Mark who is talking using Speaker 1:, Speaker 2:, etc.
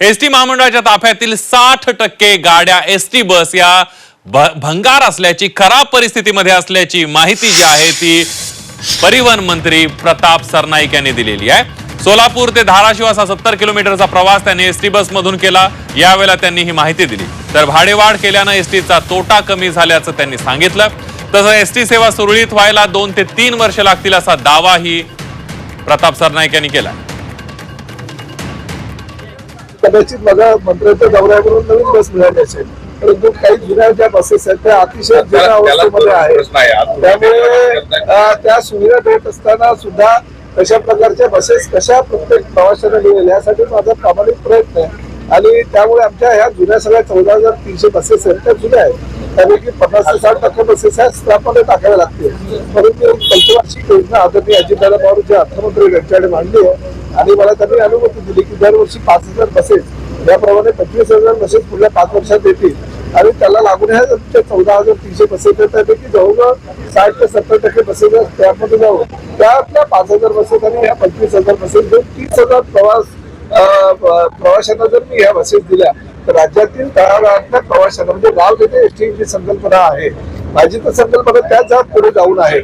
Speaker 1: ST महामंडळाच्या ताफ्यातील साठ टक्के गाड्या एसटी बस या भ- भंगार असल्याची खराब परिस्थितीमध्ये असल्याची माहिती जी आहे ती परिवहन मंत्री प्रताप सरनाईक यांनी दिलेली आहे. सोलापूर ते धाराशिव असा सत्तर किलोमीटरचा प्रवास त्यांनी एसटी बस मधून केला. यावेळेला त्यांनी ही माहिती दिली. तर भाडेवाढ केल्यानं एसटीचा तोटा कमी झाल्याचं त्यांनी सांगितलं. तसं एसटी सेवा सुरळीत व्हायला दोन ते तीन वर्ष लागतील असा दावाही प्रताप सरनाईक यांनी केला.
Speaker 2: कदाचित मला मंत्र्यांच्या दौऱ्यावरून नवीन बस मिळाली असेल. परंतु काही जुन्या ज्या बसेस आहेत त्या अतिशय जुन्या अवस्थेमध्ये आहेत. त्यामुळे त्या सुविधा देत असताना सुद्धा तशा प्रकारच्या बसेस कशा प्रत्येक प्रवाशांना मिळेल यासाठी माझा प्रामाणिक प्रयत्न आहे. आणि त्यामुळे आमच्या ह्या जुन्या सगळ्या चौदा हजार तीनशे बसेस आहेत त्या जुन्या आहेत. त्यापैकी पन्नास ते साठ टक्के बसेस ह्या स्क्रॅपमध्ये टाकाव्या लागतील. परंतु पंचवार्षिक योजना आदरणीय अजितदादा पवार जे अर्थमंत्री यांच्याकडे मांडली आहे आणि मला त्यांनी अनुमती दिली की दरवर्षी पाच हजार बसेस याप्रमाणे पंचवीस हजार बसेस पुढल्या पाच वर्षात येतील. आणि त्याला लागून ह्या आमच्या चौदा हजार तीनशे बसेस आहेत त्यापैकी जवळजवळ साठ ते सत्तर टक्के बसेस त्यामध्ये जाऊन त्यातल्या पाच हजार बसेस आणि ह्या पंचवीस हजार बसेस घेऊन तीस हजार प्रवास अं, प्रवाशांना जर मी ह्या बसेस दिल्या तर राज्यातील तळागाळातल्या प्रवाशांना म्हणजे गाव तिथे एसटी जी संकल्पना आहे. माझी तर संकल्पना त्याच जात पुढे जाऊन आहे.